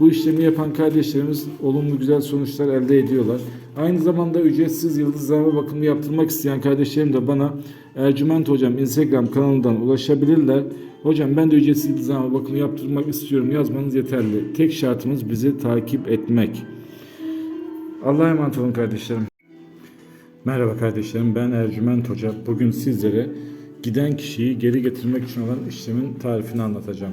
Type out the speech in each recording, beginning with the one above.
Bu işlemi yapan kardeşlerimiz olumlu güzel sonuçlar elde ediyorlar. Aynı zamanda ücretsiz yıldızlama bakımı yaptırmak isteyen kardeşlerim de bana Ercüment Hocam Instagram kanalından ulaşabilirler. Hocam ben de ücretsiz yıldızlama bakımı yaptırmak istiyorum yazmanız yeterli. Tek şartımız bizi takip etmek. Allah'a emanet olun kardeşlerim. Merhaba kardeşlerim ben Ercüment Hoca. Bugün sizlere giden kişiyi geri getirmek için olan işlemin tarifini anlatacağım.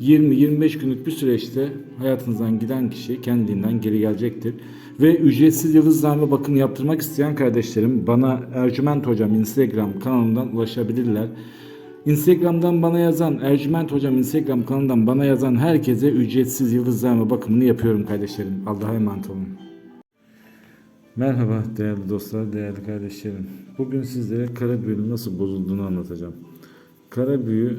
20-25 günlük bir süreçte hayatınızdan giden kişi kendiliğinden geri gelecektir. Ve ücretsiz yıldızlarla bakım yaptırmak isteyen kardeşlerim bana Ercüment Hocam Instagram kanalından ulaşabilirler. Instagram'dan bana yazan, Ercüment Hocam Instagram kanalından bana yazan herkese ücretsiz yıldızlarla bakımını yapıyorum kardeşlerim. Allah'a emanet olun. Merhaba değerli dostlar, değerli kardeşlerim. Bugün sizlere kara büyünün nasıl bozulduğunu anlatacağım. Kara büyü